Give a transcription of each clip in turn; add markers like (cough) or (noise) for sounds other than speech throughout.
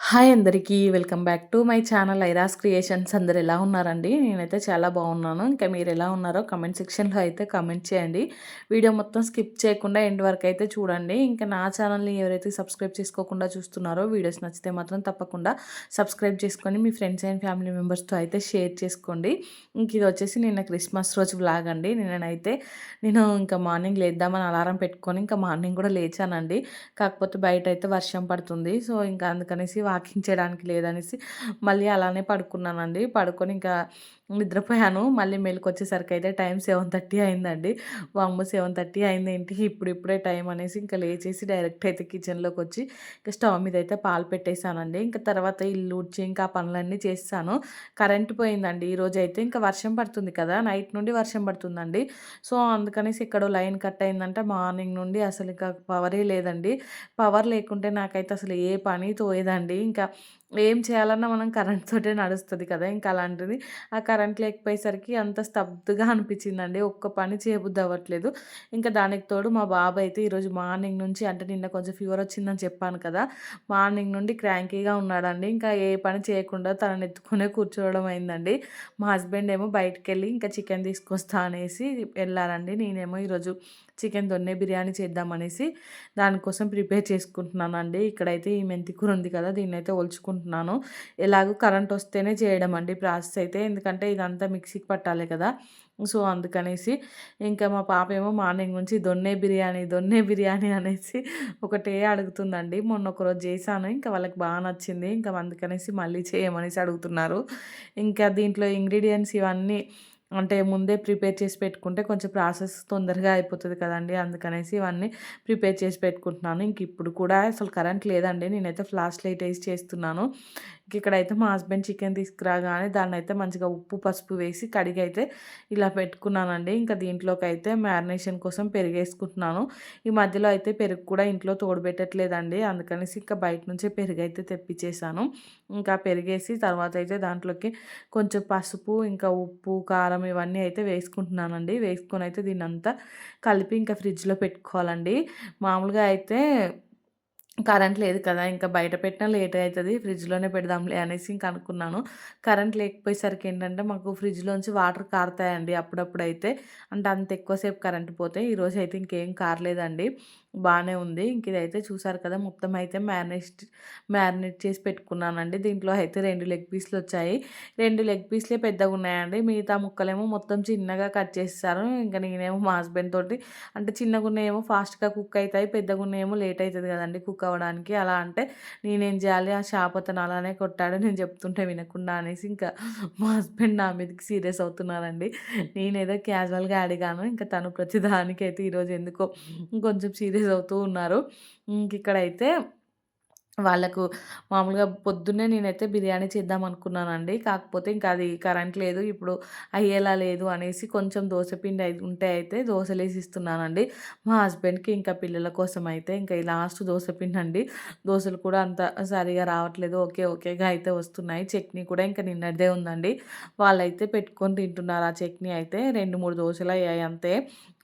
Hi అందరికీ welcome back to my channel Airas creations. అందరు ఎలా ఉన్నారండి? నేనైతే చాలా బాగున్నాను. ఇంకా మీరు ఎలా ఉన్నారో కమెంట్ సెక్షన్లో అయితే కమెంట్ చేయండి. వీడియో మొత్తం స్కిప్ చేయకుండా ఎండ్ వరకు అయితే చూడండి. ఇంకా నా ఛానల్ని ఎవరైతే సబ్స్క్రైబ్ చేసుకోకుండా చూస్తున్నారో వీడియోస్ నచ్చితే మాత్రం తప్పకుండా సబ్స్క్రైబ్ చేసుకొని మీ ఫ్రెండ్స్ అండ్ ఫ్యామిలీ మెంబర్స్తో అయితే షేర్ చేసుకోండి. ఇంక ఇది వచ్చేసి నిన్న క్రిస్మస్ రోజు బ్లాగ్ అండి. నేనైతే నేను ఇంకా మార్నింగ్ లేద్దామని అలారం పెట్టుకొని ఇంకా మార్నింగ్ కూడా లేచానండి. కాకపోతే బయట అయితే వర్షం పడుతుంది. సో ఇంకా అందుకనేసి వాకింగ్ చేయడానికి లేదనేసి మళ్ళీ అలానే పడుకున్నానండి. పడుకొని ఇంకా నిద్రపోయాను. మళ్ళీ వచ్చేసరికి అయితే టైం సెవెన్ థర్టీ అయిందండి. వామ్మ! సెవెన్ థర్టీ అయింది ఏంటి ఇప్పుడు ఇప్పుడే టైం అనేసి ఇంకా లేచేసి డైరెక్ట్ అయితే కిచెన్లోకి వచ్చి ఇంకా స్టవ్ మీద అయితే పాలు పెట్టేశానండి ఇంకా తర్వాత ఇల్లు ఉడ్చి ఇంకా పనులన్నీ చేస్తాను కరెంట్ పోయిందండి. ఈరోజు అయితే ఇంకా వర్షం పడుతుంది కదా! నైట్ నుండి వర్షం పడుతుందండి. సో అందుకనేసి ఇక్కడ లైన్ కట్ అయిందంటే. మార్నింగ్ నుండి అసలు ఇంకా పవరే లేదండి. పవర్ లేకుంటే నాకైతే అసలు ఏ పని తోయేదండి. ఇంకా ఏం చేయాలన్నా మనం కరెంట్ తోటే నడుస్తుంది కదా! ఇంకా అలాంటిది. ఆ కరెంట్ లేకపోయేసరికి అంత స్తబ్దుగా అనిపించిందండి. ఒక్క పని చేయబుద్ది అవ్వట్లేదు ఇంకా దానికి తోడు మా బాబు అయితే ఈరోజు మార్నింగ్ నుంచి అంటే నిన్న కొంచెం ఫీవర్ వచ్చిందని చెప్పాను కదా! మార్నింగ్ నుండి క్రాంకీగా ఉన్నాడండి. ఇంకా ఏ పని చేయకుండా తనని ఎత్తుకునే కూర్చోవడం అయిందండి. మా హస్బెండ్ ఏమో బయటకు వెళ్ళి ఇంకా చికెన్ తీసుకొస్తా అనేసి వెళ్ళారండి. నేనేమో ఈరోజు చికెన్ దొన్నే బిర్యానీ చేద్దామనేసి దానికోసం ప్రిపేర్ చేసుకుంటున్నానండి. ఇక్కడైతే ఈ మెంతి కూర ఉంది కదా! దీన్ని అయితే అనుకుంటున్నాను. ఎలాగో కరెంట్ వస్తేనే చేయడం అండి ప్రాసెస్ అయితే. ఎందుకంటే ఇదంతా మిక్సీకి పట్టాలి కదా. సో అందుకనేసి ఇంకా మా పాప ఏమో మార్నింగ్ నుంచి దొన్నే బిర్యానీ దొన్నే బిర్యానీ అనేసి ఒకటే అడుగుతుందండి. మొన్న ఒకరోజు చేశాను. ఇంకా వాళ్ళకి బాగా నచ్చింది. ఇంకా అందుకనేసి మళ్ళీ చేయమనేసి అడుగుతున్నారు. ఇంకా దీంట్లో ఇంగ్రీడియంట్స్ ఇవన్నీ అంటే ముందే ప్రిపేర్ చేసి పెట్టుకుంటే కొంచెం ప్రాసెస్ తొందరగా అయిపోతుంది కదండి. అందుకనేసి ఇవన్నీ ప్రిపేర్ చేసి పెట్టుకుంటున్నాను. ఇంక ఇప్పుడు కూడా అసలు కరెంట్ లేదండి. నేనైతే ఫ్లాష్ లైట్ వేసి చేస్తున్నాను. ఇక్కడైతే మా హస్బెండ్ చికెన్ తీసుకురాగానే దాన్ని అయితే మంచిగా ఉప్పు పసుపు వేసి కడిగి అయితే ఇలా పెట్టుకున్నానండి. ఇంకా దీంట్లోకి అయితే మ్యారినేషన్ కోసం పెరిగేసుకుంటున్నాను. ఈ మధ్యలో అయితే పెరుగు కూడా ఇంట్లో తోడబెట్టట్లేదండి. అందుకనేసి ఇంకా బయట నుంచే పెరుగు అయితే తెప్పించేసాను ఇంకా పెరిగేసి తర్వాత అయితే దాంట్లోకి కొంచెం పసుపు ఇంకా ఉప్పు కారం ఇవన్నీ అయితే వేసుకుంటున్నానండి. వేసుకొని అయితే దీన్ని అంతా కలిపి ఇంకా ఫ్రిడ్జ్లో పెట్టుకోవాలండి. మామూలుగా అయితే కరెంట్ లేదు కదా ఇంకా బయట పెట్టినా లేట్ అవుతుంది ఫ్రిడ్జ్లోనే పెడదాంలే అనేసి ఇంకా అనుకున్నాను. కరెంట్ లేకపోయేసరికి ఏంటంటే మాకు ఫ్రిడ్జ్లోంచి వాటర్ కారుతాయండి అప్పుడప్పుడు అయితే అంటే అంత ఎక్కువసేపు కరెంట్ పోతే ఈరోజు అయితే ఇంకేం కారలేదండి. బాగానే ఉంది. ఇంక ఇదైతే చూసారు కదా! మొత్తం అయితే మ్యారినేట్ మ్యారినేట్ చేసి పెట్టుకున్నానండి. దీంట్లో అయితే రెండు లెగ్ పీస్లు వచ్చాయి. రెండు లెగ్ పీస్లే పెద్దగా ఉన్నాయండి. మిగతా ముక్కలేమో మొత్తం చిన్నగా కట్ చేస్తారు ఇంకా నేనేమో మా హస్బెండ్ తోటి అంటే చిన్నగా ఉన్నాయేమో ఫాస్ట్గా కుక్ అవుతాయి పెద్దగా ఉన్నాయేమో లేట్ అవుతుంది కదండి కుక్ అవ్వడానికి. అలా అంటే నేనేం చేయాలి? ఆ షాప్ అతను అలానే కొట్టాడు. నేను చెప్తుంటే వినకుండా అనేసి ఇంకా మా హస్బెండ్ నా మీదకి సీరియస్ అవుతున్నారండి. నేనేదో క్యాజువల్గా అడిగాను ఇంకా తను ప్రతిదానికైతే ఈరోజు ఎందుకో కొంచెం సీరియస్ అవుతూ ఉన్నారు. ఇంక ఇక్కడైతే వాళ్ళకు మామూలుగా పొద్దున్నే నేనైతే బిర్యానీ చేద్దాం అనుకున్నానండి. కాకపోతే ఇంకా అది కరెంట్ లేదు ఇప్పుడు అయ్యేలా లేదు అనేసి కొంచెం దోశ పిండి ఉంటే అయితే దోశలు వేసి ఇస్తున్నానండి మా హస్బెండ్కి ఇంకా పిల్లల కోసం అయితే ఇంకా ఈ లాస్ట్ దోశ పిండి అండి దోశలు కూడా అంత సరిగా రావట్లేదు. ఓకే ఓకేగా అయితే వస్తున్నాయి. చట్నీ కూడా ఇంకా నిన్నదే ఉందండి. వాళ్ళైతే పెట్టుకొని తింటున్నారు. ఆ చట్నీ అయితే రెండు మూడు దోశలు అయ్యాయి అంతే.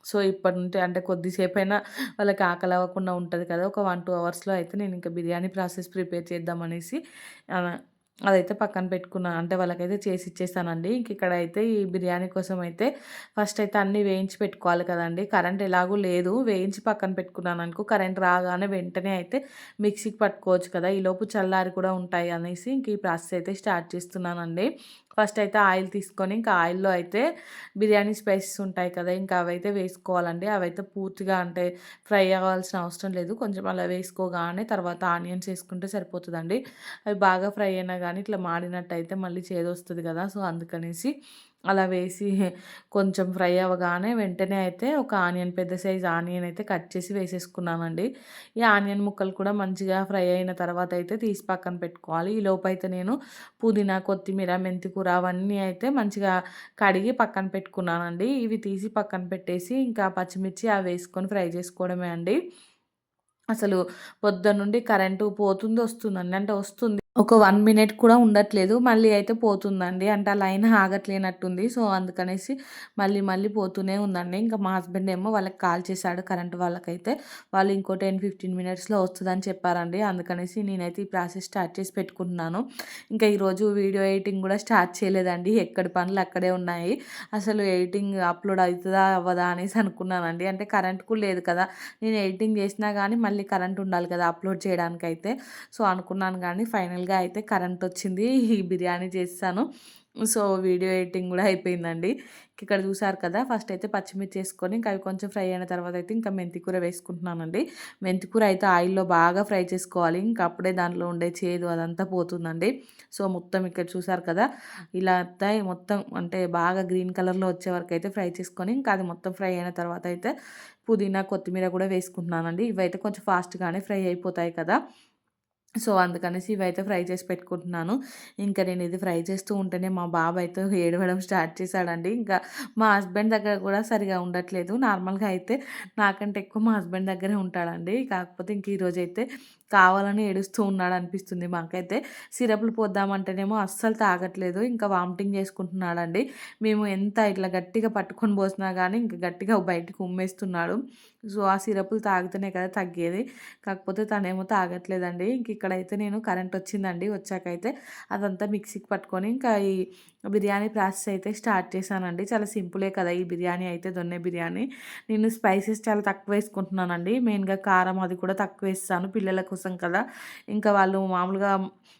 సో ఇప్పటి నుండి అంటే కొద్దిసేపు అయినా వాళ్ళకి ఆకలి అవ్వకుండా ఉంటుంది కదా! ఒక వన్ టూ అవర్స్లో అయితే నేను ఇంకా బిర్యానీ ప్రాసెస్ ప్రిపేర్ చేద్దామనేసి అదైతే పక్కన పెట్టుకున్నాను అంటే వాళ్ళకైతే చేసి ఇచ్చేస్తానండి. ఇంక ఇక్కడ అయితే ఈ బిర్యానీ కోసం అయితే ఫస్ట్ అయితే అన్నీ వేయించి పెట్టుకోవాలి కదండి. కరెంట్ ఎలాగూ లేదు. వేయించి పక్కన పెట్టుకున్నాను అనుకో కరెంట్ రాగానే వెంటనే అయితే మిక్సీకి పట్టుకోవచ్చు కదా! ఈలోపు చల్లారి కూడా ఉంటాయి అనేసి ఇంక ఈ ప్రాసెస్ అయితే స్టార్ట్ చేస్తున్నానండి. ఫస్ట్ అయితే ఆయిల్ తీసుకొని ఇంకా ఆయిల్లో అయితే బిర్యానీ స్పైసెస్ ఉంటాయి కదా ఇంకా అవైతే వేసుకోవాలండి. అవైతే పూర్తిగా అంటే ఫ్రై అవ్వాల్సిన అవసరం లేదు. కొంచెం అలా వేసుకోగానే తర్వాత ఆనియన్స్ వేసుకుంటే సరిపోతుందండి. అవి బాగా ఫ్రై అయినా కానీ ఇట్లా మాడినట్టు అయితే మళ్ళీ చేదొస్తుంది కదా సో అందుకనేసి అలా వేసి కొంచెం ఫ్రై అవ్వగానే వెంటనే అయితే ఒక ఆనియన్ పెద్ద సైజ్ ఆనియన్ అయితే కట్ చేసి వేసేసుకున్నానండి. ఈ ఆనియన్ ముక్కలు కూడా మంచిగా ఫ్రై అయిన తర్వాత అయితే తీసి పక్కన పెట్టుకోవాలి. ఈ లోపు అయితే నేను పుదీనా కొత్తిమీర మెంతికూర అవన్నీ అయితే మంచిగా కడిగి పక్కన పెట్టుకున్నానండి. ఇవి తీసి పక్కన పెట్టేసి ఇంకా పచ్చిమిర్చి అవి వేసుకొని ఫ్రై చేసుకోవడమే అండి. అసలు పొద్దున్న నుండి కరెంటు పోతుంది వస్తుందండి. అంటే వస్తుంది. ఒక వన్ మినిట్ కూడా ఉండట్లేదు. మళ్ళీ అయితే పోతుందండి. అంటే ఆ లైన్ ఆగట్లేనట్టుంది. సో, అందుకనేసి మళ్ళీ మళ్ళీ పోతూనే ఉందండి. ఇంకా మా హస్బెండ్ ఏమో వాళ్ళకి కాల్ చేశాడు కరెంట్ వాళ్ళకైతే. వాళ్ళు ఇంకో 10, 15 మినిట్స్‌లో వస్తుందని చెప్పారండి. అందుకనేసి నేనైతే ఈ ప్రాసెస్ స్టార్ట్ చేసి పెట్టుకుంటున్నాను. ఇంకా ఈరోజు వీడియో ఎడిటింగ్ కూడా స్టార్ట్ చేయలేదండి. ఎక్కడి పనులు అక్కడే ఉన్నాయి. అసలు ఎడిటింగ్ అప్‌లోడ్ అవుతుందా అవ్వదా? అనేసి అనుకున్నానండి. అంటే కరెంట్ కూడా లేదు కదా! నేను ఎడిటింగ్ చేసినా కానీ మళ్ళీ కరెంట్ ఉండాలి కదా! అప్‌లోడ్ చేయడానికైతే. సో, అనుకున్నాను కానీ ఫైనల్ ఫైనల్‌గా అయితే కరెంట్ వచ్చింది. ఈ బిర్యానీ చేస్తాను సో, వీడియో ఎడిటింగ్ కూడా అయిపోయిందండి. ఇక్కడ చూసారు కదా! ఫస్ట్ అయితే పచ్చిమిర్చి వేసుకొని ఇంకా అవి కొంచెం ఫ్రై అయిన తర్వాత అయితే ఇంకా మెంతికూర వేసుకుంటున్నానండి. మెంతికూర అయితే ఆయిల్‌లో బాగా ఫ్రై చేసుకోవాలి. ఇంకా అప్పుడే దాంట్లో ఉండే చేదు అదంతా పోతుందండి. సో, మొత్తం ఇక్కడ చూసారు కదా! ఇలా అంతా మొత్తం అంటే బాగా గ్రీన్ కలర్‌లో వచ్చే వరకు అయితే ఫ్రై చేసుకొని ఇంకా అది మొత్తం ఫ్రై అయిన తర్వాత అయితే పుదీనా, కొత్తిమీర కూడా వేసుకుంటున్నానండి. ఇవైతే కొంచెం ఫాస్ట్‌గానే ఫ్రై అయిపోతాయి కదా! సో, అందుకనేసి ఇవైతే ఫ్రై చేసి పెట్టుకుంటున్నాను. ఇంకా నేను ఇది ఫ్రై చేస్తూ ఉంటేనే మా బాబు అయితే ఏడవడం స్టార్ట్ చేశాడండి. ఇంకా మా హస్బెండ్ దగ్గర కూడా సరిగా ఉండట్లేదు. నార్మల్‌గా అయితే నాకంటే ఎక్కువ మా హస్బెండ్ దగ్గరే ఉంటాడండి. కాకపోతే ఇంక ఈరోజైతే కావాలని ఏడుస్తూ ఉన్నాడు అనిపిస్తుంది మాకైతే. సిరప్‌లు పోద్దామంటేనేమో అస్సలు తాగట్లేదు. ఇంకా వామిటింగ్ చేసుకుంటున్నాడండి. మేము ఎంత ఇట్లా గట్టిగా పట్టుకొని పోసినా కానీ ఇంక గట్టిగా బయటకు ఉమ్మేస్తున్నాడు. సో, ఆ సిరపులు తాగితేనే కదా తగ్గేది. కాకపోతే తనేమో తాగట్లేదండి. ఇంక ఇక్కడైతే నేను కరెంట్ వచ్చిందండి. వచ్చాకైతే అదంతా మిక్సీకి పట్టుకొని ఇంకా ఈ బిర్యానీ ప్రాసెస్ అయితే స్టార్ట్ చేశానండి. చాలా సింపులే కదా! ఈ బిర్యానీ అయితే దొన్నె బిర్యానీ. నేను స్పైసెస్ చాలా తక్కువ వేసుకుంటున్నానండి. మెయిన్‌గా కారం అది కూడా తక్కువ వేస్తాను పిల్లల కోసం కదా! ఇంకా వాళ్ళు మామూలుగా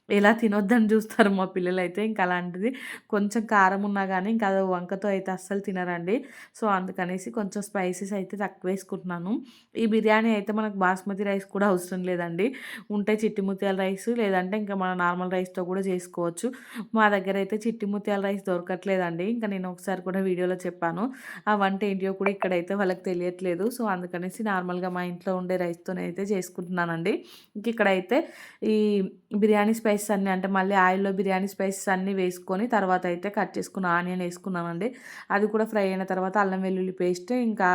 ఎలా తినొద్దని చూస్తారు మా పిల్లలైతే. ఇంకా అలాంటిది కొంచెం కారం ఉన్నా కానీ ఇంకా అది వంకతో అయితే అస్సలు తినరండి. సో, అందుకనేసి కొంచెం స్పైసెస్ అయితే తక్కువ వేసుకుంటున్నాను. ఈ బిర్యానీ అయితే మనకు బాస్మతి రైస్ కూడా అవసరం లేదండి. ఉంటే చిట్టి ముత్యాల రైస్ లేదంటే ఇంకా మన నార్మల్ రైస్‌తో కూడా చేసుకోవచ్చు. మా దగ్గర అయితే చిట్టి ముత్యాల రైస్ దొరకట్లేదండి. ఇంకా నేను ఒకసారి కూడా వీడియోలో చెప్పాను. ఆ వంట ఏంటియో కూడా ఇక్కడైతే వాళ్ళకి తెలియట్లేదు. సో, అందుకనేసి నార్మల్‌గా మా ఇంట్లో ఉండే రైస్‌తోనే అయితే చేసుకుంటున్నానండి. ఇంక ఇక్కడైతే ఈ బిర్యానీ స్పైసెస్ అన్నీ అంటే మళ్ళీ ఆయిల్‌లో బిర్యానీ స్పైసెస్ అన్నీ వేసుకొని తర్వాత అయితే కట్ చేసుకున్న ఆనియన్ వేసుకున్నానండి. అది కూడా ఫ్రై అయిన తర్వాత అల్లం వెల్లుల్లి పేస్ట్ ఇంకా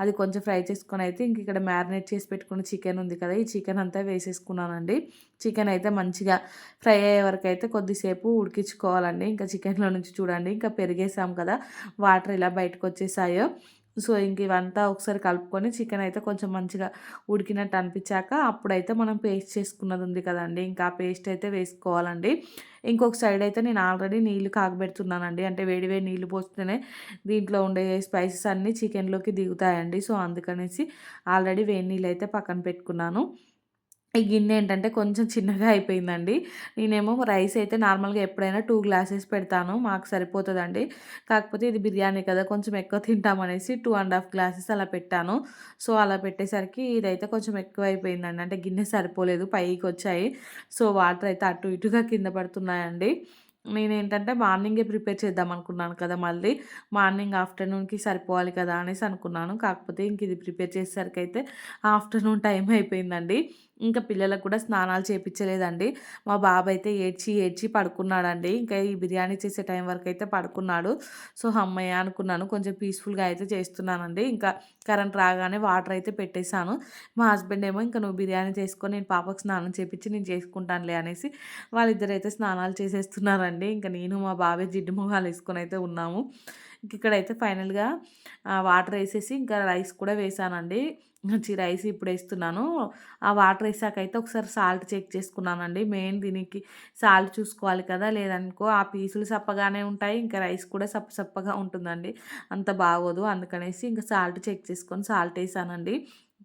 అది కొంచెం ఫ్రై చేసుకొని అయితే ఇంక ఇక్కడ మ్యారినేట్ చేసి పెట్టుకున్న చికెన్ ఉంది కదా! ఈ చికెన్ అంతా వేసేసుకున్నానండి. చికెన్ అయితే మంచిగా ఫ్రై అయ్యే వరకు అయితే కొద్దిసేపు ఉడికించుకోవాలండి. ఇంకా చికెన్‌లో నుంచి చూడండి ఇంకా పెరిగేసాం కదా! వాటర్ ఇలా బయటకు వచ్చేసాయో సో, ఇంక ఇవంతా ఒకసారి కలుపుకొని చికెన్ అయితే కొంచెం మంచిగా ఉడికినట్టు అనిపించాక అప్పుడైతే మనం పేస్ట్ చేసుకున్నది ఉంది కదండి ఇంకా పేస్ట్ అయితే వేసుకోవాలండి. ఇంకొక సైడ్ అయితే నేను ఆల్రెడీ నీళ్ళు కాగబెడుతున్నానండి. అంటే వేడి వేడి నీళ్ళు పోస్తేనే దీంట్లో ఉండే స్పైసెస్ అన్నీ చికెన్‌లోకి దిగుతాయండి. సో, అందుకనేసి ఆల్రెడీ వేడి నీళ్ళు అయితే పక్కన పెట్టుకున్నాను. ఈ గిన్నె ఏంటంటే కొంచెం చిన్నగా అయిపోయిందండి. నేనేమో రైస్ అయితే నార్మల్‌గా ఎప్పుడైనా టూ గ్లాసెస్ పెడతాను. మాకు సరిపోతుందండి కాకపోతే ఇది బిర్యానీ కదా! కొంచెం ఎక్కువ తింటామనేసి టూ అండ్ హాఫ్ గ్లాసెస్ అలా పెట్టాను. సో, అలా పెట్టేసరికి ఇదైతే కొంచెం ఎక్కువ అయిపోయిందండి అంటే గిన్నె సరిపోలేదు పైకి వచ్చాయి సో, వాటర్ అయితే అటు ఇటుగా కింద పడుతున్నాయండి. నేనేంటంటే మార్నింగే ప్రిపేర్ చేద్దాం అనుకున్నాను కదా! మళ్ళీ మార్నింగ్ ఆఫ్టర్‌నూన్‌కి సరిపోవాలి కదా! అనేసి అనుకున్నాను. కాకపోతే ఇంక ఇది ప్రిపేర్ చేసేసరికి అయితే ఆఫ్టర్‌నూన్ టైం అయిపోయిందండి. ఇంకా పిల్లలకు కూడా స్నానాలు చేపించలేదండి మా బాబైతే ఏడ్చి, ఏడ్చి పడుకున్నాడండి. ఇంకా ఈ బిర్యానీ చేసే టైం వరకు అయితే పడుకున్నాడు. సో, అమ్మయ్య అనుకున్నాను. కొంచెం పీస్‌ఫుల్‌గా అయితే చేస్తున్నానండి. ఇంకా కరెంట్ రాగానే వాటర్ అయితే పెట్టేశాను. మా హస్బెండ్ ఏమో "ఇంక నువ్వు బిర్యానీ చేసుకొని నేను పాపకు స్నానం చేపించి నేను చేసుకుంటానులే" అనేసి వాళ్ళిద్దరైతే స్నానాలు చేసేస్తున్నారండి. ఇంకా నేను మా బాబే జిడ్డు మొహాలేసుకొని అయితే ఉన్నాము. ఇంక ఇక్కడైతే ఫైనల్‌గా వాటర్ వేసేసి ఇంకా రైస్ కూడా వేసానండి మంచి రైస్ ఇప్పుడేస్తున్నాను. ఆ వాటర్ వేసాకైతే ఒకసారి సాల్ట్ చెక్ చేసుకున్నానండి. మెయిన్ దీనికి సాల్ట్ చూసుకోవాలి కదా! లేదనుకో ఆ పీసులు సప్పగానే ఉంటాయి. ఇంకా రైస్ కూడా సప్ప సప్పగా ఉంటుందండి. అంత బాగోదు. అందుకనేసి ఇంక సాల్ట్ చెక్ చేసుకొని సాల్ట్ వేసానండి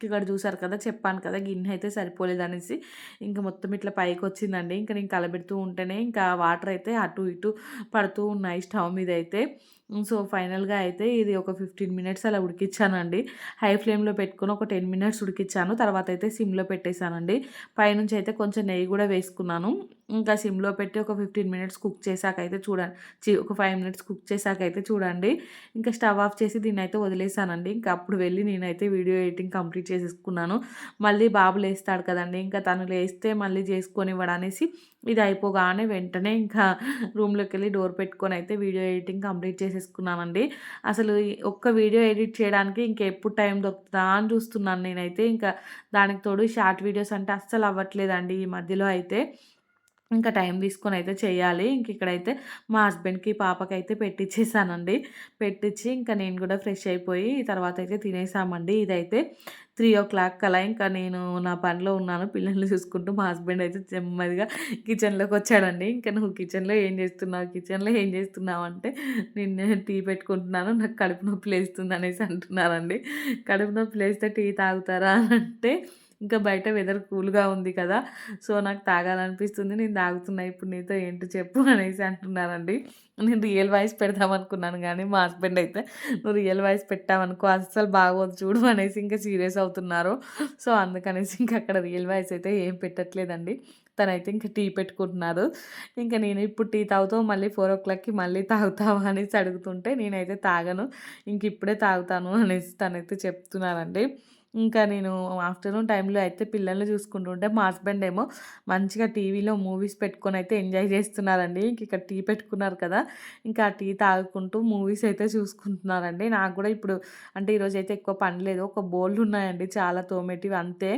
ఇక్కడ చూసారు కదా! చెప్పాను కదా! గిన్నె అయితే సరిపోలేదు అనేసి ఇంక మొత్తం ఇట్లా పైకి వచ్చిందండి ఇంకా నేను కలబెడుతూ ఉంటేనే ఇంకా వాటర్ అయితే అటు ఇటు పడుతూ ఉన్నాయి స్టవ్ మీద అయితే సో, ఫైనల్‌గా అయితే ఇది ఒక 15 మినిట్స్ అలా ఉడికిచ్చానండి. హై ఫ్లేమ్‌లో పెట్టుకొని ఒక 10 మినిట్స్ ఉడికిచ్చాను. తర్వాత అయితే సిమ్‌లో పెట్టేశానండి పైనుంచి అయితే కొంచెం నెయ్యి కూడా వేసుకున్నాను. ఇంకా సిమ్‌లో పెట్టి ఒక 15 మినిట్స్ కుక్ చేశాకైతే చూడండి ఒక ఫైవ్ మినిట్స్ కుక్ చేశాకైతే చూడండి. ఇంకా స్టవ్ ఆఫ్ చేసి దీన్నైతే వదిలేసానండి. ఇంకా అప్పుడు వెళ్ళి నేనైతే వీడియో ఎడిటింగ్ కంప్లీట్ చేసేసుకున్నాను. మళ్ళీ బాబు లేస్తాడు కదండీ! ఇంకా తను లేస్తే మళ్ళీ చేసుకొని చేసుకొనివ్వడనేసి ఇది అయిపోగానే వెంటనే ఇంకా రూమ్‌లోకెళ్ళి డోర్ పెట్టుకొని అయితే వీడియో ఎడిటింగ్ కంప్లీట్ చేసేసుకున్నానండి. అసలు ఒక్క వీడియో ఎడిట్ చేయడానికి ఇంకెప్పుడు టైం దొరుకుతుందా అని చూస్తున్నాను నేనైతే. ఇంకా దానికి తోడు షార్ట్ వీడియోస్ అంటే అస్సలు అవ్వట్లేదండి ఈ మధ్యలో అయితే. ఇంకా టైం తీసుకొని అయితే చేయాలి. ఇంక ఇక్కడైతే మా హస్బెండ్కి పాపకి అయితే పెట్టించేసానండి పెట్టించి ఇంకా నేను కూడా ఫ్రెష్ అయిపోయి తర్వాత అయితే తినేసామండి. ఇదైతే త్రీ ఓ క్లాక్ అలా ఇంకా నేను నా పనిలో ఉన్నాను. పిల్లల్ని చూసుకుంటూ మా హస్బెండ్ అయితే నెమ్మదిగా కిచెన్లోకి వచ్చాడండి. ఇంకా నువ్వు కిచెన్లో ఏం చేస్తున్నావు? కిచెన్లో ఏం చేస్తున్నావు అంటే నేను టీ పెట్టుకుంటున్నాను. నాకు కడుపు నొప్పి లేస్తుంది అనేసి అంటున్నారండి. కడుపు నొప్పి లేస్తే టీ తాగుతారా అంటే ఇంకా బయట వెదర్ కూల్గా ఉంది కదా సో నాకు తాగాలనిపిస్తుంది. నేను తాగుతున్నా ఇప్పుడు నీతో ఏంటో చెప్పు అనేసి అంటున్నారండి. నేను రియల్ వాయిస్ పెడదాం అనుకున్నాను కానీ మా హస్బెండ్ అయితే నువ్వు రియల్ వాయిస్ పెట్టావనుకో అస్సలు బాగోదు చూడు అనేసి ఇంకా సీరియస్ అవుతున్నారు. సో అందుకనేసి ఇంకా అక్కడ రియల్ వాయిస్ అయితే ఏం పెట్టట్లేదండి. తనైతే ఇంకా టీ పెట్టుకుంటున్నారు. ఇంకా నేను ఇప్పుడు టీ తాగుతావు మళ్ళీ ఫోర్ ఓ క్లాక్కి మళ్ళీ తాగుతావా అనేసి అడుగుతుంటే నేనైతే తాగను ఇంక ఇప్పుడే తాగుతాను అనేసి తనైతే చెప్తున్నారండి. ఇంకా నేను ఆఫ్టర్నూన్ టైంలో అయితే పిల్లల్ని చూసుకుంటుంటే మా హస్బెండ్ ఏమో మంచిగా టీవీలో మూవీస్ పెట్టుకొని అయితే ఎంజాయ్ చేస్తున్నారండి. ఇంక ఇక్కడ టీ పెట్టుకున్నారు కదా ఇంకా ఆ టీ తాగుకుంటూ మూవీస్ అయితే చూసుకుంటున్నారండి. నాకు కూడా ఇప్పుడు అంటే ఈరోజు అయితే ఎక్కువ పని లేదు ఒక బోల్డ్ ఉన్నాయండి చాలా తోమేటివి అంతే.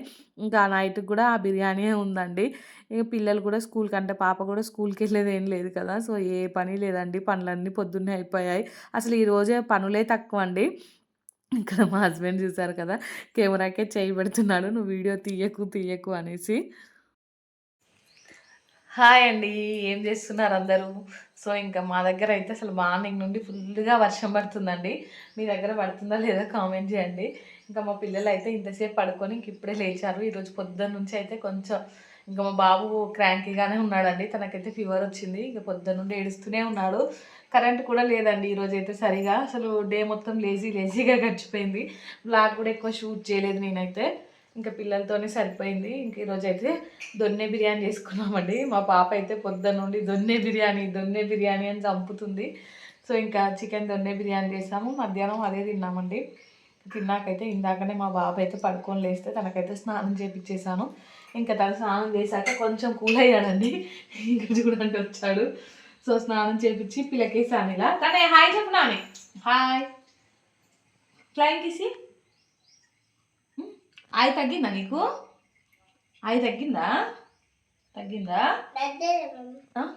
ఇంకా నైట్కి కూడా ఆ బిర్యానీ ఉందండి. ఇక పిల్లలు కూడా స్కూల్కి అంటే పాప కూడా స్కూల్కి వెళ్ళేది ఏం లేదు కదా సో ఏ పని లేదండి పనులన్నీ పొద్దున్నే అయిపోయాయి. అసలు ఈరోజే పనులే తక్కువ అండి ఇక్కడ మా హస్బెండ్ చూసారు కదా కెమెరాకే చేయి పెడుతున్నాడు నువ్వు వీడియో తీయకు తీయకు అనేసి. హాయ్ అండి ఏం చేస్తున్నారు అందరూ? సో ఇంకా మా దగ్గర అయితే అసలు మార్నింగ్ నుండి ఫుల్గా వర్షం పడుతుందండి. మీ దగ్గర పడుతుందా లేదా కామెంట్ చేయండి. ఇంకా మా పిల్లలు అయితే ఇంతసేపు పడుకొని ఇంక ఇప్పుడే లేచారు. ఈరోజు పొద్దున్న నుంచి అయితే కొంచెం ఇంకా మా బాబు క్రాంకీగానే ఉన్నాడండి. తనకైతే ఫీవర్ వచ్చింది. ఇంకా పొద్దున్న నుండి ఏడుస్తూనే ఉన్నాడు. కరెంట్ కూడా లేదండి ఈరోజు అయితే సరిగా. అసలు డే మొత్తం లేజీ లేజీగా గడిచిపోయింది. బ్లాగ్ కూడా ఎక్కువ షూట్ చేయలేదు నేనైతే. ఇంకా పిల్లలతోనే సరిపోయింది. ఇంక ఈరోజు అయితే దొన్నె బిర్యానీ చేసుకున్నామండి. మా పాప అయితే పొద్దున్న నుండి దొన్నె బిర్యానీ దొన్నె బిర్యానీ అని చంపుతుంది. సో ఇంకా చికెన్ దొన్నె బిర్యానీ చేసాము. మధ్యాహ్నం అదే తిన్నామండి. తిన్నాకైతే ఇందాకనే మా బాబు అయితే పడుకొని లేస్తే తనకైతే స్నానం చేపించేసాను ఇంకా తను స్నానం చేశాక కొంచెం కూల్ అయ్యాడండి. ఇంకా చూడండి వచ్చాడు. సో స్నానం చేపించి పిల్లకేసాను ఇలా కానీ హాయ్ చెప్పు నాని. హాయ్. ఫ్లైంగ్ కిసి ఆయి తగ్గిందా నీకు? ఆయి తగ్గిందా? తగ్గిందా?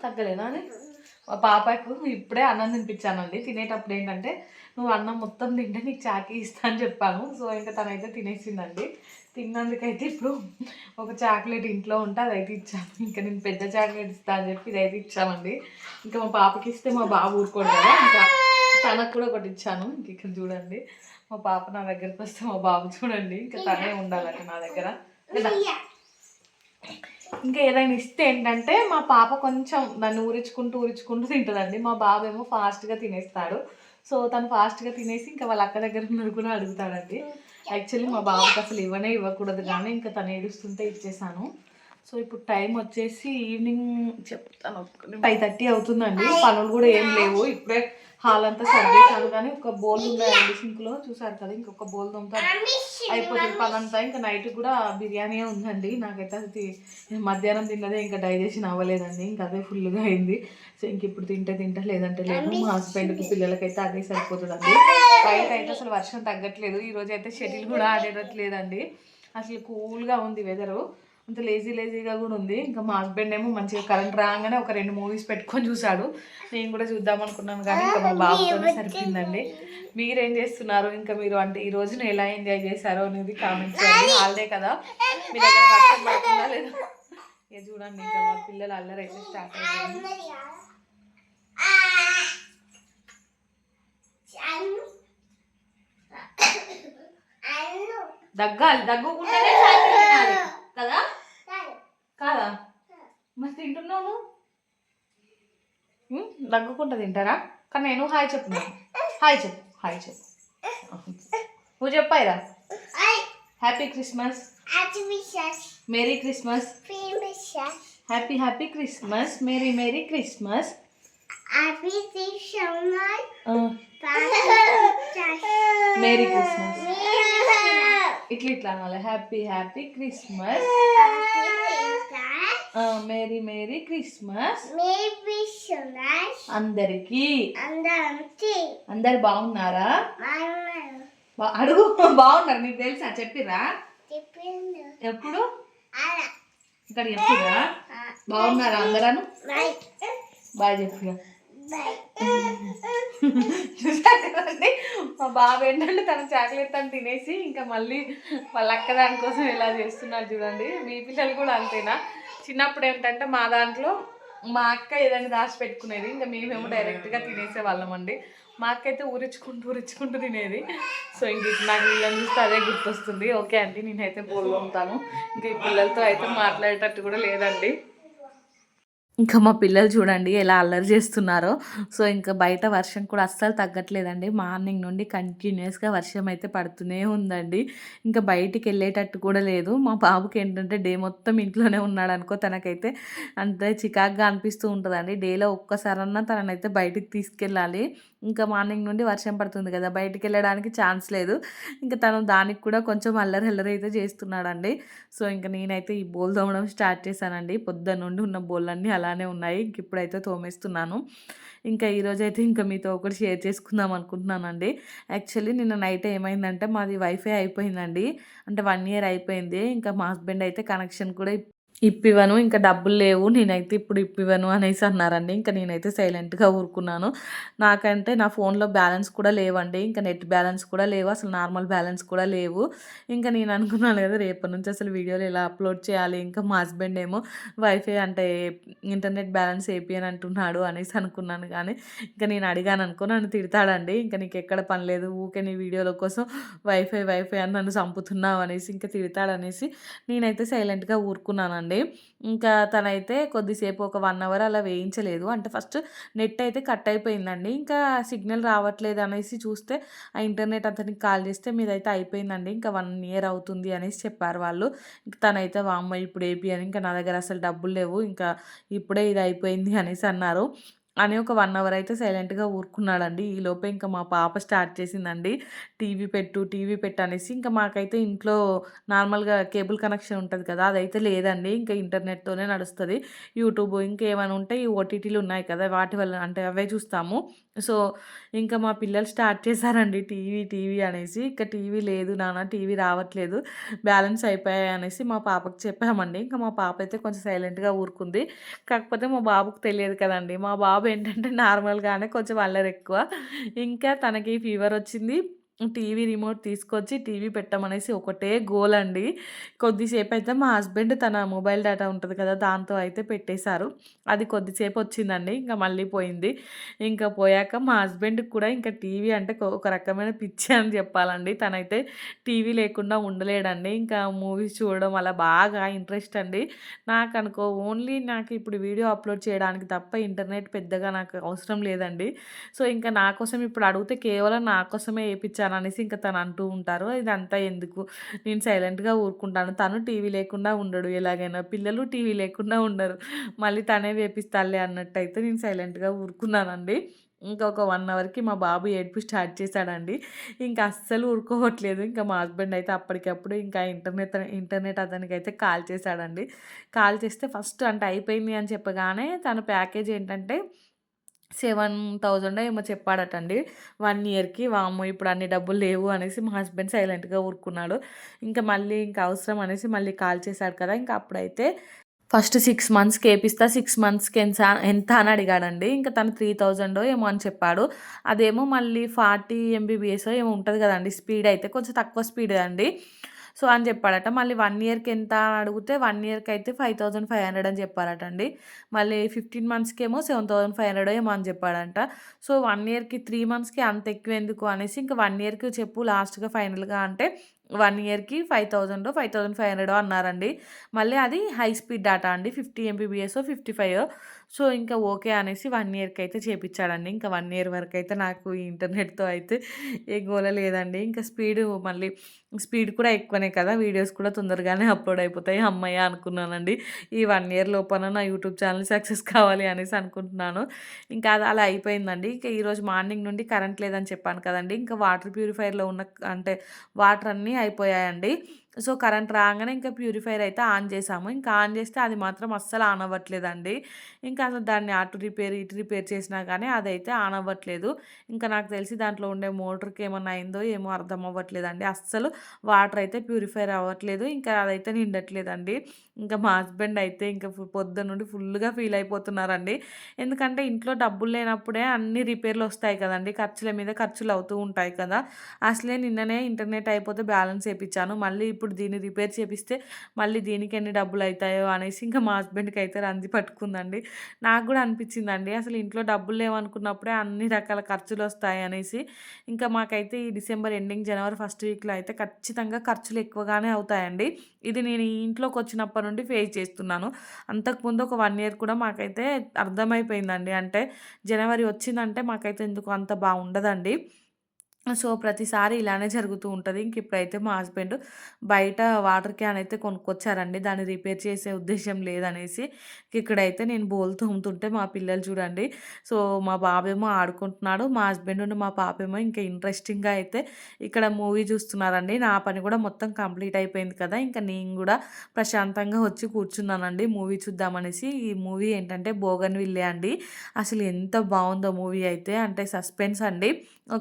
తగ్గలేదా అని మా పాపకు ఇప్పుడే అన్నం తినిపించానండి. తినేటప్పుడు ఏంటంటే నువ్వు అన్నం మొత్తం తింటే నీకు చాకీ ఇస్తా అని చెప్పాను. సో ఇంకా తనైతే తినేసిందండి. తిన్నందుకైతే ఇప్పుడు ఒక చాక్లెట్ ఇంట్లో ఉంటే అదైతే ఇచ్చాను ఇంకా నేను పెద్ద చాక్లెట్ ఇస్తా అని చెప్పి ఇదైతే ఇచ్చామండి. ఇంకా మా పాపకి ఇస్తే మా బాబు ఊరుకోడు కదా. ఇంకా తనకు కూడా ఒకటి ఇచ్చాను. ఇంక ఇక్కడ చూడండి. మా పాప నా దగ్గరికి వస్తే మా బాబు చూడండి. ఇంకా తనే ఉండాలండి నా దగ్గర. ఇంకా ఏదైనా ఇస్తే ఏంటంటే మా పాప కొంచెం నన్ను ఊరించుకుంటూ ఊరించుకుంటూ తింటుందండి. మా బాబు ఏమో ఫాస్ట్గా తినేస్తాడు. సో తను ఫాస్ట్గా తినేసి ఇంకా వాళ్ళ అక్క దగ్గర ఉన్నది కూడా అడుగుతాడండి. యాక్చువల్లీ మా బాబుకి అసలు ఇవ్వనే ఇవ్వకూడదు కానీ ఇంకా తను ఏడుస్తుంటే ఇచ్చేసాను. సో ఇప్పుడు టైం వచ్చేసి ఈవినింగ్ చెప్తాను. ఫైవ్ థర్టీ అవుతుందండి. పనులు కూడా ఏం లేవు. ఇప్పుడే హాల్ అంతా సర్దేశాను కానీ ఒక బౌల్ ఉన్నాయండి సింక్లో? చూసారు కదా ఇంకొక బౌల్ తోముతా అయిపోతుంది పని అంతా ఇంకా నైట్ కూడా బిర్యానీ ఉందండి. నాకైతే అది మధ్యాహ్నం తిన్నదే ఇంకా డైజెషన్ అవ్వలేదండి. ఇంకా అదే ఫుల్గా అయింది. సో ఇంక ఇప్పుడు తింటే తింటే లేదంటే లేదు. మా హస్బెండ్కి పిల్లలకైతే అదే సరిపోతుందండి. బయట అయితే అసలు వర్షం తగ్గట్లేదు. ఈ రోజు అయితే షటిల్ కూడా ఆడేటట్లేదండి. అసలు కూల్గా ఉంది వెదరు. అంత లేజీ లేజీగా కూడా ఉంది. ఇంకా మా హస్బెండ్ ఏమో మంచిగా కరెంట్ రాగానే ఒక రెండు మూవీస్ పెట్టుకొని చూశాడు. నేను కూడా చూద్దాం అనుకున్నాను కానీ ఇంకా మా బాబుతోనే సరిపోయిందండి. మీరేం చేస్తున్నారు? ఇంకా మీరు అంటే ఈ రోజున ఎలా ఎంజాయ్ చేశారో అనేది కామెంట్ చేయండి హాలిడే కదా. మీ దగ్గర వర్షం పడుతుందా లేదా? ఇక చూడండి ఇంకా మా పిల్లలు అల్లరి అయితే స్టార్ట్ అయిపోయింది దగ్గాలి తినాలి కదా? కాదా? మరి తింటున్నావు ఉం? దగ్గుకుంటా తింటారా? కానీ నేను హాయ్ చెప్పు. హాయ్ చెప్పు హాయ్ చెప్పు. నువ్వు చెప్పాయిరా happy Christmas merry Christmas happy happy Christmas merry merry Christmas merry Christmas (laughs) ఇట్లా ఇట్లా అనాలి. Happy happy Christmas merry merry Christmas అందరికి. అందరు బాగున్నారా? అడుగు. (laughs) బాగున్నారు మీకు తెలుసా? చెప్పిరా ఎప్పుడు? ఇక్కడ చెప్పిరా బాగున్నారా అందరూ? బాయ్ చెప్పిగా చూసారండి మా బాబు ఏంటంటే తన చాక్లెట్ అని తినేసి ఇంకా మళ్ళీ వాళ్ళ అక్క దానికోసం ఎలా చేస్తున్నారు చూడండి. మీ పిల్లలు కూడా అంతేనా? చిన్నప్పుడు ఏంటంటే మా దాంట్లో మా అక్క ఏదైనా దాచి పెట్టుకునేది. ఇంకా మేమేమో డైరెక్ట్గా తినేసే వాళ్ళం అండి. మా అక్క అయితే ఊరించుకుంటూ ఊరించుకుంటూ తినేది. సో ఇంక ఇప్పుడు నాకు వీళ్ళని చూస్తే అదే గుర్తొస్తుంది. ఓకే అండి నేనైతే పోల్గొంటాను ఇంకా ఈ పిల్లలతో అయితే మాట్లాడేటట్టు కూడా లేదండి. ఇంకా మా పిల్లలు చూడండి ఎలా అల్లరి చేస్తున్నారో. సో ఇంకా బయట వర్షం కూడా అస్సలు తగ్గట్లేదండి. మార్నింగ్ నుండి కంటిన్యూస్గా వర్షం అయితే పడుతూనే ఉందండి. ఇంకా బయటికి వెళ్ళేటట్టు కూడా లేదు. మా బాబుకి ఏంటంటే డే మొత్తం ఇంట్లోనే ఉన్నాడు అనుకో తనకైతే అంతే చికాగ్గా అనిపిస్తూ ఉంటుందండి. డేలో ఒక్కసారన్నా తననైతే బయటికి తీసుకెళ్ళాలి. ఇంకా మార్నింగ్ నుండి వర్షం పడుతుంది కదా బయటికి వెళ్ళడానికి ఛాన్స్ లేదు. ఇంకా తను దానికి కూడా కొంచెం అల్లరి అల్లరి అయితే చేస్తున్నాడండి. సో ఇంకా నేనైతే ఈ బోల్ తోమడం స్టార్ట్ చేశానండి. పొద్దున్న నుండి ఉన్న బోళ్ళన్నీ అలానే ఉన్నాయి. ఇంక ఇప్పుడైతే తోమేస్తున్నాను. ఇంకా ఈరోజు అయితే ఇంకా మీతో ఒకటి షేర్ చేసుకుందాం అనుకుంటున్నానండి. యాక్చువల్లీ నిన్న నైట్ ఏమైందంటే మాది వైఫై అయిపోయిందండి. అంటే వన్ ఇయర్ అయిపోయింది. ఇంకా మా హస్బెండ్ అయితే కనెక్షన్ కూడా ఇప్పివను ఇంకా డబ్బులు లేవు నేనైతే ఇప్పుడు ఇప్పివను అనేసి అన్నారండి. ఇంకా నేనైతే సైలెంట్గా ఊరుకున్నాను. నాకంటే నా ఫోన్లో బ్యాలెన్స్ కూడా లేవండి. ఇంకా నెట్ బ్యాలెన్స్ కూడా లేవు అసలు నార్మల్ బ్యాలెన్స్ కూడా లేవు. ఇంకా నేను అనుకున్నాను కదా రేపటి నుంచి అసలు వీడియోలు ఎలా అప్లోడ్ చేయాలి? ఇంకా మా హస్బెండ్ ఏమో వైఫై అంటే ఇంటర్నెట్ బ్యాలెన్స్ ఏపీ అని అంటున్నాడు అనేసి అనుకున్నాను కానీ ఇంకా నేను అడిగాను అనుకో నన్ను తిడతాడండి. ఇంకా నీకు ఎక్కడ పని లేదు ఊకే నీ వీడియోల కోసం వైఫై వైఫై అని నన్ను చంపుతున్నావు అనేసి ఇంకా తిడతాడనేసి నేనైతే సైలెంట్గా ఊరుకున్నానండి. అండి ఇంకా తనైతే కొద్దిసేపు ఒక వన్ అవర్ అలా వేయించలేదు. అంటే ఫస్ట్ నెట్ అయితే కట్ అయిపోయిందండి. ఇంకా సిగ్నల్ రావట్లేదు అనేసి చూస్తే ఆ ఇంటర్నెట్ అతనికి కాల్ చేస్తే మీదైతే అయిపోయిందండి. ఇంకా వన్ ఇయర్ అవుతుంది అనేసి చెప్పారు వాళ్ళు. ఇంకా తనైతే వామ్మ ఇప్పుడు ఏపీ అని ఇంకా నా దగ్గర అసలు డబ్బులు లేవు. ఇంకా ఇప్పుడే ఇది అయిపోయింది అనేసి అన్నారు. అని ఒక వన్ అవర్ అయితే సైలెంట్గా ఊరుకున్నాడండి. ఈ లోపే ఇంకా మా పాప స్టార్ట్ చేసిందండి. టీవీ పెట్టు టీవీ పెట్టు అనేసి ఇంకా మాకైతే ఇంట్లో నార్మల్గా కేబుల్ కనెక్షన్ ఉంటుంది కదా అదైతే లేదండి. ఇంకా ఇంటర్నెట్తోనే నడుస్తుంది. యూట్యూబ్ ఇంకేమైనా ఉంటే ఈ ఓటీటీలు ఉన్నాయి కదా వాటి వల్ల అంటే అవే చూస్తాము. సో ఇంకా మా పిల్లలు స్టార్ట్ చేశారండి టీవీ టీవీ అనేసి. ఇంకా టీవీ లేదు నాన్న టీవీ రావట్లేదు. బ్యాలెన్స్ అయిపోయాయి అనేసి మా పాపకు చెప్పామండి. ఇంకా మా పాప అయితే కొంచెం సైలెంట్గా ఊరుకుంది. కాకపోతే మా బాబుకు తెలియదు కదండి. మా బాబు ఏంటంటే నార్మల్గానే కొంచెం అల్లరి ఎక్కువ. ఇంకా తనకి ఫీవర్ వచ్చింది. టీవీ రిమోట్ తీసుకొచ్చి టీవీ పెట్టమనేసి ఒకటే గోల్ అండి. కొద్దిసేపు అయితే మా హస్బెండ్ తన మొబైల్ డేటా ఉంటుంది కదా దాంతో అయితే పెట్టేశారు. అది కొద్దిసేపు వచ్చిందండి ఇంకా మళ్ళీ పోయింది. ఇంకా పోయాక మా హస్బెండ్కి కూడా ఇంకా టీవీ అంటే ఒక రకమైన పిచ్చి అని చెప్పాలండి. తనైతే టీవీ లేకుండా ఉండలేడండి. ఇంకా మూవీస్ చూడడం అలా బాగా ఇంట్రెస్ట్ అండి. నాకు అనుకో ఓన్లీ నాకు ఇప్పుడు వీడియో అప్లోడ్ చేయడానికి తప్ప ఇంటర్నెట్ పెద్దగా నాకు అవసరం లేదండి. సో ఇంకా నా కోసం ఇప్పుడు అడిగితే కేవలం నా కోసమే వేయించాను అనేసి ఇంకా తను అంటూ ఉంటారు. ఇదంతా ఎందుకు? నేను సైలెంట్గా ఊరుకుంటాను. తను టీవీ లేకుండా ఉండడు ఎలాగైనా. పిల్లలు టీవీ లేకుండా ఉండరు. మళ్ళీ తనే వేపిస్తాలే అన్నట్టయితే నేను సైలెంట్గా ఊరుకున్నానండి. ఇంకా ఒక వన్ అవర్కి మా బాబు ఏడుపు స్టార్ట్ చేశాడండి. ఇంకా అస్సలు ఊరుకోవట్లేదు. ఇంకా మా హస్బెండ్ అయితే అప్పటికప్పుడు ఇంకా ఇంటర్నెట్ ఇంటర్నెట్ అతనికి అయితే కాల్ చేశాడండి. కాల్ చేస్తే ఫస్ట్ అంటే అయిపోయింది అని చెప్పగానే తన ప్యాకేజ్ ఏంటంటే సెవెన్ థౌజండ్ ఏమో చెప్పాడటండి. వన్ ఇయర్కి వాము ఇప్పుడు అన్ని డబ్బులు లేవు అనేసి మా హస్బెండ్ సైలెంట్గా ఊరుకున్నాడు. ఇంకా మళ్ళీ ఇంకా అవసరం అనేసి మళ్ళీ కాల్ చేశాడు కదా. ఇంకా అప్పుడైతే ఫస్ట్ సిక్స్ మంత్స్కి వేపిస్తా సిక్స్ మంత్స్కి ఎంత ఎంత అని అడిగాడండి. ఇంకా తను త్రీ థౌజండ్ ఏమో అని చెప్పాడు. అదేమో మళ్ళీ ఫార్టీ ఎంబీబీఎస్ ఏమో ఉంటుంది కదండి. స్పీడ్ అయితే కొంచెం తక్కువ స్పీడ్ అండి. సో అని చెప్పాడట. మళ్ళీ వన్ ఇయర్కి ఎంత అని అడిగితే వన్ ఇయర్కి అయితే ఫైవ్ థౌజండ్ ఫైవ్ హండ్రెడ్ అని చెప్పారట అండి మళ్ళీ ఫిఫ్టీన్ మంత్స్కి ఏమో సెవెన్ థౌసండ్ ఫైవ్ హండ్రెడ్ ఏమో అని చెప్పాడంట. సో వన్ ఇయర్కి త్రీ మంత్స్కి అంత ఎక్కువ ఎందుకు అనేసి ఇంకా వన్ ఇయర్కి చెప్పు లాస్ట్గా ఫైనల్గా అంటే వన్ ఇయర్కి five thousand five thousand five hundred అన్నారండి. మళ్ళీ అది హై స్పీడ్ డాటా అండి. Fifty Mbps fifty five so ఇంకా ఓకే అనేసి వన్ ఇయర్కి అయితే చేపించాడండి ఇంకా వన్ ఇయర్ వరకు అయితే నాకు ఈ ఇంటర్నెట్తో అయితే ఏ గోల లేదండి. ఇంకా స్పీడ్ మళ్ళీ స్పీడ్ కూడా ఎక్కువనే కదా వీడియోస్ కూడా తొందరగానే అప్లోడ్ అయిపోతాయి. అమ్మయ్య అనుకున్నానండి ఈ వన్ ఇయర్ లోపల నా యూట్యూబ్ ఛానల్ సక్సెస్ కావాలి అనేసి అనుకుంటున్నాను. ఇంకా అది అలా అయిపోయిందండి. ఇంకా ఈరోజు మార్నింగ్ నుండి కరెంట్ లేదని చెప్పాను కదండి. ఇంకా వాటర్ ప్యూరిఫైర్లో ఉన్న అంటే వాటర్ అన్నీ అయిపోయాయండి. సో కరెంట్ రాగానే ఇంకా ప్యూరిఫైర్ అయితే ఆన్ చేసాము. ఇంకా ఆన్ చేస్తే అది మాత్రం అస్సలు ఆన్ అవ్వట్లేదండి. ఇంకా అసలు దాన్ని అటు రిపేర్ ఇటు రిపేర్ చేసినా కానీ అదైతే ఆన్ అవ్వట్లేదు. ఇంకా నాకు తెలిసి దాంట్లో ఉండే మోటార్కి ఏమన్నా అయిందో ఏమో అర్థం అవ్వట్లేదండి. అస్సలు వాటర్ అయితే ప్యూరిఫైర్ అవ్వట్లేదు. ఇంకా అదైతే నిండట్లేదండి. ఇంకా మా హస్బెండ్ అయితే ఇంకా పొద్దున్న నుండి ఫుల్గా ఫీల్ అయిపోతున్నారండి. ఎందుకంటే ఇంట్లో డబ్బులు లేనప్పుడే అన్ని రిపేర్లు వస్తాయి కదండి. ఖర్చుల మీద ఖర్చులు అవుతూ ఉంటాయి కదా. అసలే నిన్ననే ఇంటర్నెట్ అయిపోతే బ్యాలెన్స్ వేయించాను మళ్ళీ ఇప్పుడు దీన్ని రిపేర్ చేపిస్తే మళ్ళీ దీనికి ఎన్ని డబ్బులు అవుతాయో అనేసి ఇంకా మా హస్బెండ్కి అయితే రంది పట్టుకుందండి. నాకు కూడా అనిపించిందండి. అసలు ఇంట్లో డబ్బులు లేవనుకున్నప్పుడే అన్ని రకాల ఖర్చులు వస్తాయి అనేసి. ఇంకా మాకైతే ఈ డిసెంబర్ ఎండింగ్ జనవరి ఫస్ట్ వీక్లో అయితే ఖచ్చితంగా ఖర్చులు ఎక్కువగానే అవుతాయండి. ఇది నేను ఈ ఇంట్లోకి వచ్చినప్పటి నుండి ఫేస్ చేస్తున్నాను. అంతకుముందు ఒక వన్ ఇయర్ కూడా మాకైతే అర్థమైపోయిందండి. అంటే జనవరి వచ్చిందంటే మాకైతే ఎందుకు అంత బాగుండదండి. సో ప్రతిసారి ఇలానే జరుగుతూ ఉంటుంది. ఇంక ఇప్పుడైతే మా హస్బెండ్ బయట వాటర్ క్యాన్ అయితే కొనుక్కొచ్చారండి. దాన్ని రిపేర్ చేసే ఉద్దేశం లేదనేసి. ఇక్కడైతే నేను బోల్ తోముతుంటే మా పిల్లలు చూడండి. సో మా బాబేమో ఆడుకుంటున్నాడు. మా హస్బెండ్ మా పాపేమో ఇంకా ఇంట్రెస్టింగ్గా అయితే ఇక్కడ మూవీ చూస్తున్నారండి. నా పని కూడా మొత్తం కంప్లీట్ అయిపోయింది కదా! ఇంకా నేను కూడా ప్రశాంతంగా వచ్చి కూర్చున్నానండి మూవీ చూద్దామనేసి. ఈ మూవీ ఏంటంటే బోగన్ విల్లే అండి. అసలు ఎంత బాగుందో మూవీ అయితే. అంటే సస్పెన్స్ అండి.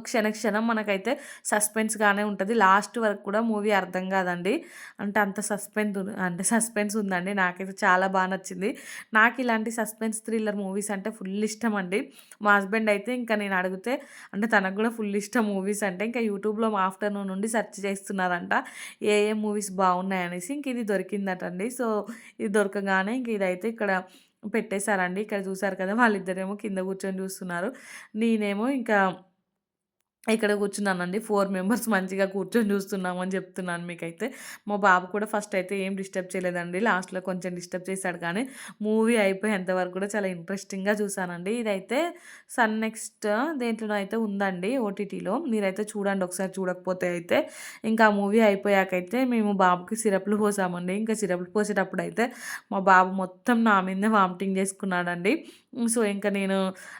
క్షణ క్షణం మనకైతే సస్పెన్స్గానే ఉంటుంది. లాస్ట్ వరకు కూడా మూవీ అర్థం కాదండి. అంటే అంత సస్పెన్స్ అంటే సస్పెన్స్ ఉందండి. నాకైతే చాలా బాగా నచ్చింది. నాకు ఇలాంటి సస్పెన్స్ థ్రిల్లర్ మూవీస్ అంటే ఫుల్ ఇష్టం అండి. మా హస్బెండ్ అయితే ఇంకా నేను అడిగితే అంటే తనకు కూడా ఫుల్ ఇష్టం మూవీస్ అంటే ఇంకా యూట్యూబ్లో ఆఫ్టర్నూన్ నుండి సెర్చ్ చేస్తున్నారంట. ఏ ఏ మూవీస్ బాగున్నాయి అనేసి ఇంక ఇది దొరికిందటండి. సో ఇది దొరకగానే ఇంక ఇదైతే ఇక్కడ పెట్టేశారండి. ఇక్కడ చూసారు కదా వాళ్ళిద్దరేమో కింద కూర్చొని చూస్తున్నారు. నేనేమో ఇంకా ఇక్కడ కూర్చున్నానండి. ఫోర్ మెంబర్స్ మంచిగా కూర్చొని చూస్తున్నామని చెప్తున్నాను మీకైతే. మా బాబు కూడా ఫస్ట్ అయితే ఏం డిస్టర్బ్ చేయలేదండి. లాస్ట్లో కొంచెం డిస్టర్బ్ చేశాడు కానీ మూవీ అయిపోయేంతవరకు కూడా చాలా ఇంట్రెస్టింగ్గా చూసానండి ఇదైతే సన్ నెక్స్ట్ దేంట్లో అయితే ఉందండి ఓటీటీలో. మీరైతే చూడండి ఒకసారి చూడకపోతే అయితే. ఇంకా ఆ మూవీ అయిపోయాకైతే మేము బాబుకి సిరప్లు పోసామండి. ఇంకా సిరప్లు పోసేటప్పుడు అయితే మా బాబు మొత్తం నా మీదే వామిటింగ్ చేసుకున్నాడండి. సో ఇంకా నేను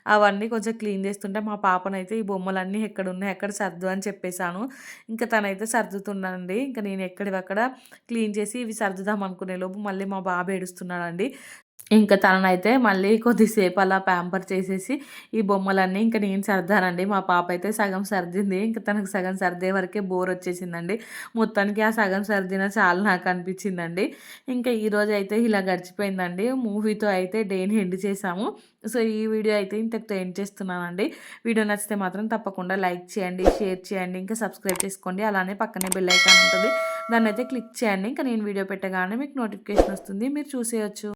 అవన్నీ కొంచెం క్లీన్ చేస్తుంటే మా పాపనైతే ఈ బొమ్మలన్నీ ఎక్కడ ఉన్నాయి ఎక్కడ సర్దు అని చెప్పేశాను. ఇంకా తనైతే సర్దుతున్నానండి. ఇంకా నేను ఎక్కడివక్కడ క్లీన్ చేసి ఇవి సర్దుదాం అనుకునే లోపు మళ్ళీ మా బాబు ఏడుస్తున్నాడండి. ఇంకా తననైతే మళ్ళీ కొద్దిసేపు అలా ప్యాంపర్ చేసేసి ఈ బొమ్మలన్నీ ఇంకా నేను సర్దానండి. మా పాప అయితే సగం సర్దింది. ఇంకా తనకు సగం సర్దే వరకే బోర్ వచ్చేసిందండి. మొత్తానికి ఆ సగం సర్దిన చాలా నాకు అనిపించిందండి. ఇంకా ఈరోజు అయితే ఇలా గడిచిపోయిందండి. మూవీతో అయితే డేని ఎండ్ చేసాము. సో ఈ వీడియో అయితే ఇంతటితో ఎండ్ చేస్తున్నానండి. వీడియో నచ్చితే మాత్రం తప్పకుండా లైక్ చేయండి షేర్ చేయండి ఇంకా సబ్స్క్రైబ్ చేసుకోండి. అలానే పక్కనే బెల్ ఐకాన్ ఉంటుంది. దాన్ని అయితే క్లిక్ చేయండి. ఇంకా నేను వీడియో పెట్టగానే మీకు నోటిఫికేషన్ వస్తుంది. మీరు చూసేయచ్చు.